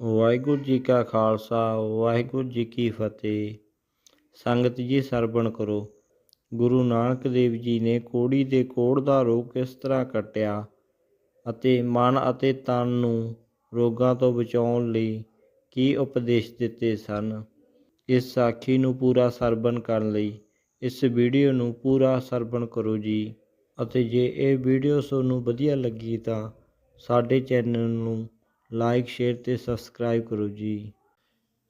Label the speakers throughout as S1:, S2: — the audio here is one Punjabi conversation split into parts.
S1: ਵਾਹਿਗੁਰੂ ਜੀ ਕਾ ਖਾਲਸਾ, ਵਾਹਿਗੁਰੂ ਜੀ ਕੀ ਫਤਿਹ। ਸੰਗਤ ਜੀ, ਸਰਵਣ ਕਰੋ। ਗੁਰੂ ਨਾਨਕ ਦੇਵ ਜੀ ਨੇ ਕੋੜੀ ਦੇ ਕੋੜ ਦਾ ਰੋਗ ਕਿਸ ਤਰ੍ਹਾਂ ਕੱਟਿਆ ਅਤੇ ਮਨ ਅਤੇ ਤਨ ਨੂੰ ਰੋਗਾਂ ਤੋਂ ਬਚਾਉਣ ਲਈ ਕੀ ਉਪਦੇਸ਼ ਦਿੱਤੇ ਸਨ? ਇਸ ਸਾਖੀ ਨੂੰ ਪੂਰਾ ਸਰਵਣ ਕਰਨ ਲਈ, ਇਸ ਵੀਡੀਓ ਨੂੰ ਪੂਰਾ ਸਰਵਣ ਕਰੋ ਜੀ। ਅਤੇ ਜੇ ਇਹ ਵੀਡੀਓ ਤੁਹਾਨੂੰ ਵਧੀਆ ਲੱਗੀ ਤਾਂ ਸਾਡੇ ਚੈਨਲ ਨੂੰ ਲਾਈਕ, ਸ਼ੇਅਰ ਤੇ ਸਬਸਕ੍ਰਾਈਬ ਕਰੋ ਜੀ।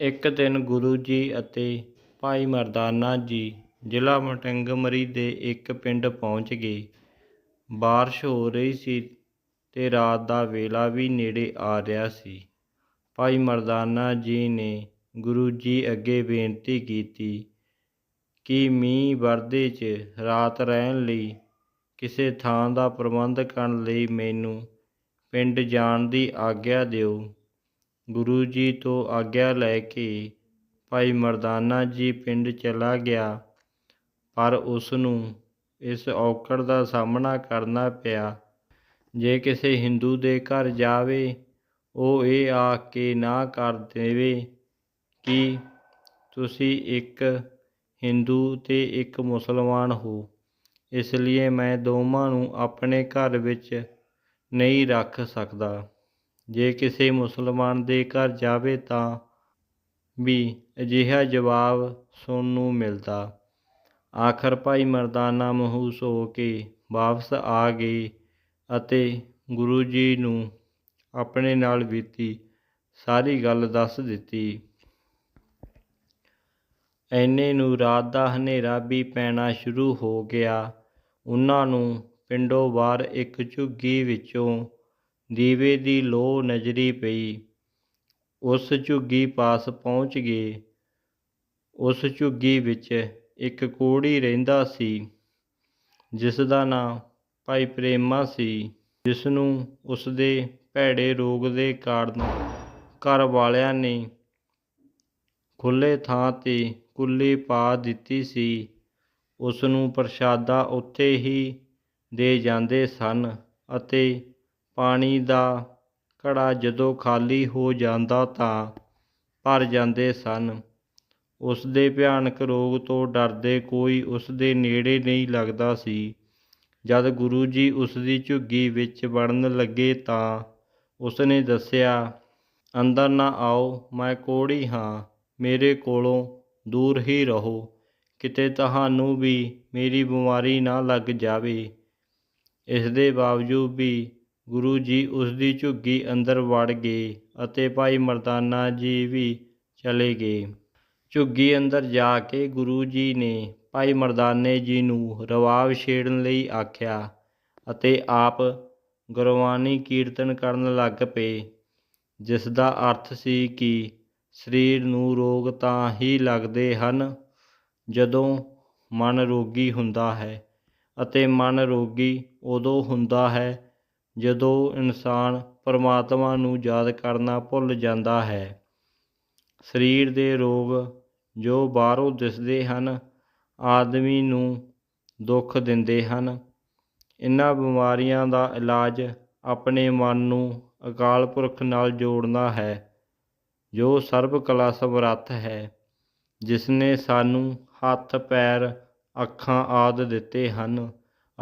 S1: ਇੱਕ ਦਿਨ ਗੁਰੂ ਜੀ ਅਤੇ ਭਾਈ ਮਰਦਾਨਾ ਜੀ ਜ਼ਿਲ੍ਹਾ ਮਟੰਗਮਰੀ ਦੇ ਇੱਕ ਪਿੰਡ ਪਹੁੰਚ ਗਏ। ਬਾਰਿਸ਼ ਹੋ ਰਹੀ ਸੀ ਤੇ ਰਾਤ ਦਾ ਵੇਲਾ ਵੀ ਨੇੜੇ ਆ ਰਿਹਾ ਸੀ। ਭਾਈ ਮਰਦਾਨਾ ਜੀ ਨੇ ਗੁਰੂ ਜੀ ਅੱਗੇ ਬੇਨਤੀ ਕੀਤੀ ਕਿ ਮੀਂਹ ਵਰਦੇ 'ਚ ਰਾਤ ਰਹਿਣ ਲਈ ਕਿਸੇ ਥਾਂ ਦਾ ਪ੍ਰਬੰਧ ਕਰਨ ਲਈ ਮੈਨੂੰ ਪਿੰਡ ਜਾਣ ਦੀ ਆਗਿਆ ਦਿਓ। ਗੁਰੂ ਜੀ ਤੋਂ ਆਗਿਆ ਲੈ ਕੇ ਭਾਈ ਮਰਦਾਨਾ ਜੀ ਪਿੰਡ ਚਲਾ ਗਿਆ, ਪਰ ਉਸ ਨੂੰ ਇਸ ਔਕੜ ਦਾ ਸਾਹਮਣਾ ਕਰਨਾ ਪਿਆ। ਜੇ ਕਿਸੇ ਹਿੰਦੂ ਦੇ ਘਰ ਜਾਵੇ, ਉਹ ਇਹ ਆ ਕੇ ਨਾ ਕਰ ਦੇਵੇ ਕਿ ਤੁਸੀਂ ਇੱਕ ਹਿੰਦੂ ਤੇ ਇੱਕ ਮੁਸਲਮਾਨ ਹੋ। ਇਸ ਲਈ ਮੈਂ ਦੋਵਾਂ ਨੂੰ ਆਪਣੇ ਘਰ ਵਿੱਚ ਨਹੀਂ ਰੱਖ ਸਕਦਾ। ਜੇ ਕਿਸੇ ਮੁਸਲਮਾਨ ਦੇ ਘਰ ਜਾਵੇ ਤਾਂ ਵੀ ਅਜਿਹਾ ਜਵਾਬ ਸੁਣਨ ਨੂੰ ਮਿਲਦਾ। ਆਖਰ ਭਾਈ ਮਰਦਾਨਾ ਮਹੂਸ ਹੋ ਕੇ ਵਾਪਸ ਆ ਗਏ ਅਤੇ ਗੁਰੂ ਜੀ ਨੂੰ ਆਪਣੇ ਨਾਲ ਬੀਤੀ ਸਾਰੀ ਗੱਲ ਦੱਸ ਦਿੱਤੀ। ਐਨੇ ਨੂੰ ਰਾਤ ਦਾ ਹਨੇਰਾ ਵੀ ਪੈਣਾ ਸ਼ੁਰੂ ਹੋ ਗਿਆ। ਉਹਨਾਂ ਨੂੰ ਪਿੰਡੋਂ ਬਾਹਰ ਇੱਕ ਝੁੱਗੀ ਵਿੱਚੋਂ ਦੀਵੇ ਦੀ ਲੋ ਨਜ਼ਰੀ ਪਈ। ਉਸ ਝੁੱਗੀ ਪਾਸ ਪਹੁੰਚ ਗਏ। ਉਸ ਝੁੱਗੀ ਵਿੱਚ ਇੱਕ ਕੋੜੀ ਰਹਿੰਦਾ ਸੀ ਜਿਸ ਦਾ ਨਾਂ ਭਾਈ ਪ੍ਰੇਮਾ ਸੀ ਜਿਸ ਨੂੰ ਉਸ ਦੇ ਭੈੜੇ ਰੋਗ ਦੇ ਕਾਰਨ ਘਰ ਵਾਲਿਆਂ ਨੇ ਖੁੱਲੇ ਥਾਂ ਤੇ ਕੁੱਲੀ ਪਾ ਦਿੱਤੀ ਸੀ। ਉਸ ਨੂੰ ਪ੍ਰਸ਼ਾਦਾ ਉੱਥੇ ਹੀ ਦੇ ਜਾਂਦੇ ਸਨ ਅਤੇ ਪਾਣੀ ਦਾ ਘੜਾ ਜਦੋਂ ਖਾਲੀ ਹੋ ਜਾਂਦਾ ਤਾਂ ਭਰ ਜਾਂਦੇ ਸਨ। ਉਸ ਦੇ ਭਿਆਨਕ ਰੋਗ ਤੋਂ ਡਰਦੇ ਕੋਈ ਉਸ ਦੇ ਨੇੜੇ ਨਹੀਂ ਲੱਗਦਾ ਸੀ। ਜਦ ਗੁਰੂ ਜੀ ਉਸ ਦੀ ਝੁੱਗੀ ਵਿੱਚ ਵੜਨ ਲੱਗੇ ਤਾਂ ਉਸ ਨੇ ਦੱਸਿਆ, ਅੰਦਰ ਨਾ ਆਓ, ਮੈਂ ਕੋੜੀ ਹਾਂ, ਮੇਰੇ ਕੋਲੋਂ ਦੂਰ ਹੀ ਰਹੋ। ਕਿਤੇ ਤੁਹਾਨੂੰ ਵੀ ਮੇਰੀ ਬਿਮਾਰੀ ਨਾ ਲੱਗ ਜਾਵੇ। ਇਸ ਦੇ ਬਾਵਜੂਦ ਵੀ ਗੁਰੂ ਜੀ ਉਸ ਦੀ ਝੁੱਗੀ ਅੰਦਰ ਵੜ ਗਏ ਅਤੇ ਭਾਈ ਮਰਦਾਨਾ ਜੀ ਵੀ ਚਲੇ ਗਏ। ਝੁੱਗੀ ਅੰਦਰ ਜਾ ਕੇ ਗੁਰੂ ਜੀ ਨੇ ਭਾਈ ਮਰਦਾਨੇ ਜੀ ਨੂੰ ਰਵਾਬ ਛੇੜਨ ਲਈ ਆਖਿਆ ਅਤੇ ਆਪ ਗੁਰਬਾਣੀ ਕੀਰਤਨ ਕਰਨ ਲੱਗ ਪਏ, ਜਿਸ ਦਾ ਅਰਥ ਸੀ ਕਿ ਸਰੀਰ ਨੂੰ ਰੋਗ ਤਾਂ ਹੀ ਲੱਗਦੇ ਹਨ ਜਦੋਂ ਮਨ ਰੋਗੀ ਹੁੰਦਾ ਹੈ। ਅਤੇ ਮਨ ਰੋਗੀ ਉਦੋਂ ਹੁੰਦਾ ਹੈ ਜਦੋਂ ਇਨਸਾਨ ਪਰਮਾਤਮਾ ਨੂੰ ਯਾਦ ਕਰਨਾ ਭੁੱਲ ਜਾਂਦਾ ਹੈ। ਸਰੀਰ ਦੇ ਰੋਗ ਜੋ ਬਾਹਰੋਂ ਦਿਸਦੇ ਹਨ, ਆਦਮੀ ਨੂੰ ਦੁੱਖ ਦਿੰਦੇ ਹਨ। ਇਹਨਾਂ ਬਿਮਾਰੀਆਂ ਦਾ ਇਲਾਜ ਆਪਣੇ ਮਨ ਨੂੰ ਅਕਾਲ ਪੁਰਖ ਨਾਲ ਜੋੜਨਾ ਹੈ, ਜੋ ਸਰਬ ਕਲਾ ਸਮਰੱਥ ਹੈ ਜਿਸ ਨੇ ਸਾਨੂੰ ਹੱਥ, ਪੈਰ ਅੱਖਾਂ ਆਦਿ ਦਿੱਤੇ ਹਨ।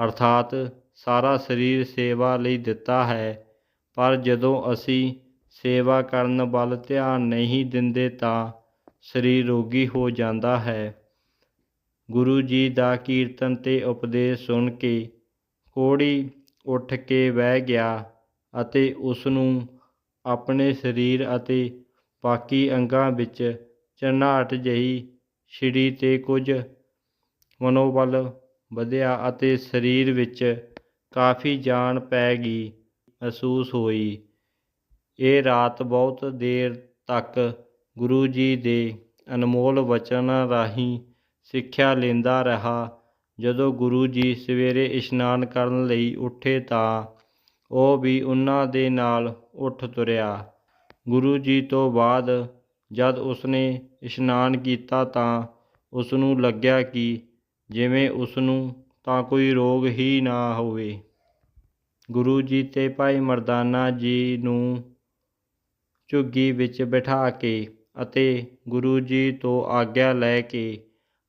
S1: ਅਰਥਾਤ ਸਾਰਾ ਸਰੀਰ ਸੇਵਾ ਲਈ ਦਿੱਤਾ ਹੈ। ਪਰ ਜਦੋਂ ਅਸੀਂ ਸੇਵਾ ਕਰਨ ਵੱਲ ਧਿਆਨ ਨਹੀਂ ਦਿੰਦੇ ਤਾਂ ਸਰੀਰ ਰੋਗੀ ਹੋ ਜਾਂਦਾ ਹੈ। ਗੁਰੂ ਜੀ ਦਾ ਕੀਰਤਨ ਤੇ ਉਪਦੇਸ਼ ਸੁਣ ਕੇ ਕੋੜੀ ਉੱਠ ਕੇ ਬਹਿ ਗਿਆ ਅਤੇ ਉਸ ਨੂੰ ਆਪਣੇ ਸਰੀਰ ਅਤੇ ਬਾਕੀ ਅੰਗਾਂ ਵਿੱਚ ਝਨਾਟ ਜਹੀ ਛਿੜੀ ਤੇ ਕੁਝ ਮਨੋਬਲ ਵਧਿਆ ਅਤੇ ਸਰੀਰ ਵਿੱਚ ਕਾਫੀ ਜਾਨ ਪੈ ਗਈ ਮਹਿਸੂਸ ਹੋਈ। ਇਹ ਰਾਤ ਬਹੁਤ ਦੇਰ ਤੱਕ ਗੁਰੂ ਜੀ ਦੇ ਅਨਮੋਲ ਵਚਨਾਂ ਰਾਹੀਂ ਸਿੱਖਿਆ ਲੈਂਦਾ ਰਿਹਾ। ਜਦੋਂ ਗੁਰੂ ਜੀ ਸਵੇਰੇ ਇਸ਼ਨਾਨ ਕਰਨ ਲਈ ਉੱਠੇ ਤਾਂ ਉਹ ਵੀ ਉਹਨਾਂ ਦੇ ਨਾਲ ਉੱਠ ਤੁਰਿਆ। ਗੁਰੂ ਜੀ ਤੋਂ ਬਾਅਦ ਜਦ ਉਸਨੇ ਇਸ਼ਨਾਨ ਕੀਤਾ ਤਾਂ ਉਸ ਨੂੰ ਲੱਗਿਆ ਕਿ ਜਿਵੇਂ ਉਸ ਨੂੰ ਤਾਂ ਕੋਈ ਰੋਗ ਹੀ ਨਾ ਹੋਵੇ। ਗੁਰੂ ਜੀ ਤੇ ਭਾਈ ਮਰਦਾਨਾ ਜੀ ਨੂੰ ਝੁੱਗੀ ਵਿੱਚ ਬਿਠਾ ਕੇ ਅਤੇ ਗੁਰੂ ਜੀ ਤੋਂ ਆਗਿਆ ਲੈ ਕੇ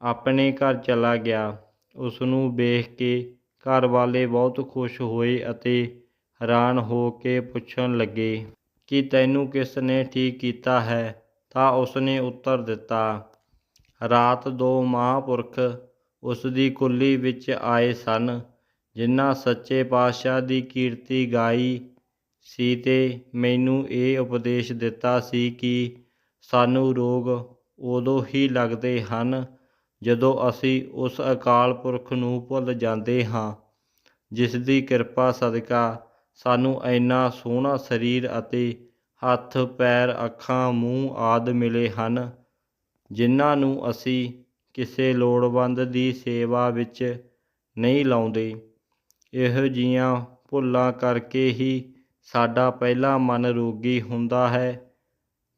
S1: ਆਪਣੇ ਘਰ ਚਲਾ ਗਿਆ। ਉਸ ਨੂੰ ਵੇਖ ਕੇ ਘਰ ਵਾਲੇ ਬਹੁਤ ਖੁਸ਼ ਹੋਏ ਅਤੇ ਹੈਰਾਨ ਹੋ ਕੇ ਪੁੱਛਣ ਲੱਗੇ ਕਿ ਤੈਨੂੰ ਕਿਸ ਨੇ ਠੀਕ ਕੀਤਾ ਹੈ? ਤਾਂ ਉਸ ਨੇ ਉੱਤਰ ਦਿੱਤਾ, ਰਾਤ ਦੋ ਮਹਾਂਪੁਰਖ ਉਸ ਦੀ ਕੁੱਲੀ ਵਿੱਚ ਆਏ ਸਨ, ਜਿਨ੍ਹਾਂ ਸੱਚੇ ਪਾਤਸ਼ਾਹ ਦੀ ਕੀਰਤੀ ਗਾਈ ਸੀ ਤੇ ਮੈਨੂੰ ਇਹ ਉਪਦੇਸ਼ ਦਿੱਤਾ ਸੀ ਕਿ ਸਾਨੂੰ ਰੋਗ ਉਦੋਂ ਹੀ ਲੱਗਦੇ ਹਨ ਜਦੋਂ ਅਸੀਂ ਉਸ ਅਕਾਲ ਪੁਰਖ ਨੂੰ ਭੁੱਲ ਜਾਂਦੇ ਹਾਂ, ਜਿਸ ਦੀ ਕਿਰਪਾ ਸਦਕਾ ਸਾਨੂੰ ਇੰਨਾ ਸੋਹਣਾ ਸਰੀਰ ਅਤੇ ਹੱਥ, ਪੈਰ, ਅੱਖਾਂ, ਮੂੰਹ ਆਦਿ ਮਿਲੇ ਹਨ, ਜਿਨ੍ਹਾਂ ਨੂੰ ਅਸੀਂ ਕਿਸੇ ਲੋੜਵੰਦ ਦੀ ਸੇਵਾ ਵਿੱਚ ਨਹੀਂ ਲਾਉਂਦੇ। ਇਹੋ ਜੀਆਂ ਭੁੱਲਾਂ ਕਰਕੇ ਹੀ ਸਾਡਾ ਪਹਿਲਾ ਮਨ ਰੋਗੀ ਹੁੰਦਾ ਹੈ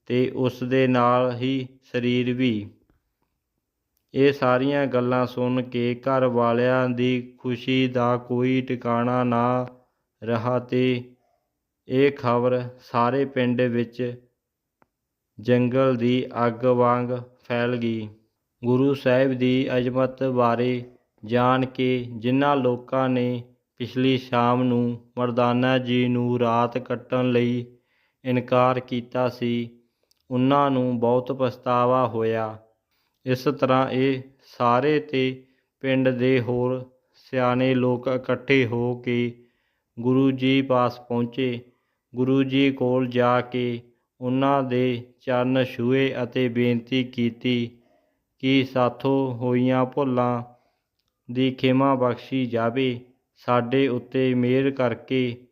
S1: ਤੇ ਉਸ ਦੇ ਨਾਲ ਹੀ ਸਰੀਰ ਵੀ। ਇਹ ਸਾਰੀਆਂ ਗੱਲਾਂ ਸੁਣ ਕੇ ਘਰ ਵਾਲਿਆਂ ਦੀ ਖੁਸ਼ੀ ਦਾ ਕੋਈ ਟਿਕਾਣਾ ਨਾ ਰਿਹਾ ਤੇ ਇਹ ਖਬਰ ਸਾਰੇ ਪਿੰਡ ਵਿੱਚ ਜੰਗਲ ਦੀ ਅੱਗ ਵਾਂਗ ਫੈਲ ਗਈ। ਗੁਰੂ ਸਾਹਿਬ ਦੀ ਅਜ਼ਮਤ ਬਾਰੇ ਜਾਣ ਕੇ ਜਿਨ੍ਹਾਂ ਲੋਕਾਂ ਨੇ ਪਿਛਲੀ ਸ਼ਾਮ ਨੂੰ ਮਰਦਾਨਾ ਜੀ ਨੂੰ ਰਾਤ ਕੱਟਣ ਲਈ ਇਨਕਾਰ ਕੀਤਾ ਸੀ, ਉਹਨਾਂ ਨੂੰ ਬਹੁਤ ਪਛਤਾਵਾ ਹੋਇਆ। ਇਸ ਤਰ੍ਹਾਂ ਇਹ ਸਾਰੇ ਤੇ ਪਿੰਡ ਦੇ ਹੋਰ ਸਿਆਣੇ ਲੋਕ ਇਕੱਠੇ ਹੋ ਕੇ ਗੁਰੂ ਜੀ ਪਾਸ ਪਹੁੰਚੇ। ਗੁਰੂ ਜੀ ਕੋਲ ਜਾ ਕੇ ਉਹਨਾਂ ਦੇ ਚਰਨ ਛੂਹੇ ਅਤੇ ਬੇਨਤੀ ਕੀਤੀ ਕਿ ਸਾਥੋਂ ਹੋਈਆਂ ਭੁੱਲਾਂ ਦੀ ਖਿਮਾ ਬਖਸ਼ੀ ਜਾਵੇ, ਸਾਡੇ ਉੱਤੇ ਮਿਹਰ ਕਰਕੇ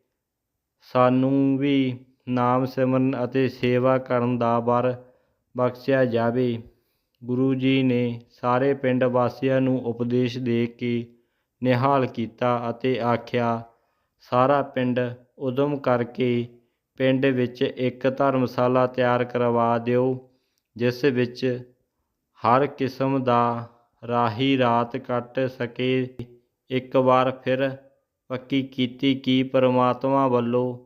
S1: ਸਾਨੂੰ ਵੀ ਨਾਮ ਸਿਮਰਨ ਅਤੇ ਸੇਵਾ ਕਰਨ ਦਾ ਵਰ ਬਖਸ਼ਿਆ ਜਾਵੇ। ਗੁਰੂ ਜੀ ਨੇ ਸਾਰੇ ਪਿੰਡ ਵਾਸੀਆਂ ਨੂੰ ਉਪਦੇਸ਼ ਦੇ ਕੇ ਨਿਹਾਲ ਕੀਤਾ ਅਤੇ ਆਖਿਆ, ਸਾਰਾ ਪਿੰਡ ਉਦਮ ਕਰਕੇ ਪਿੰਡ ਵਿੱਚ ਇੱਕ ਧਰਮਸ਼ਾਲਾ ਤਿਆਰ ਕਰਵਾ ਦਿਓ, ਜਿਸ ਵਿੱਚ ਹਰ ਕਿਸਮ ਦਾ ਰਾਹੀ ਰਾਤ ਕੱਟ ਸਕੇ। ਇੱਕ ਵਾਰ ਫਿਰ ਪੱਕੀ ਕੀਤੀ ਕਿ ਪਰਮਾਤਮਾ ਵੱਲੋਂ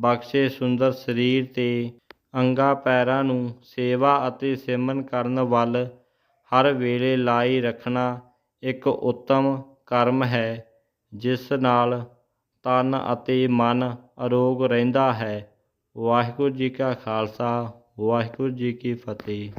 S1: ਬਖਸ਼ੇ ਸੁੰਦਰ ਸਰੀਰ ਤੇ ਅੰਗਾ ਪੈਰਾਂ ਨੂੰ ਸੇਵਾ ਅਤੇ ਸਿਮਨ ਕਰਨ ਵੱਲ ਹਰ ਵੇਲੇ ਲਾਈ ਰੱਖਣਾ ਇੱਕ ਉੱਤਮ ਕਰਮ ਹੈ, ਜਿਸ ਨਾਲ ਤਨ ਅਤੇ ਮਨ ਅਰੋਗ ਰਹਿੰਦਾ ਹੈ। ਵਾਹਿਗੁਰੂ ਜੀ ਕਾ ਖਾਲਸਾ, ਵਾਹਿਗੁਰੂ ਜੀ ਕੀ ਫਤਿਹ।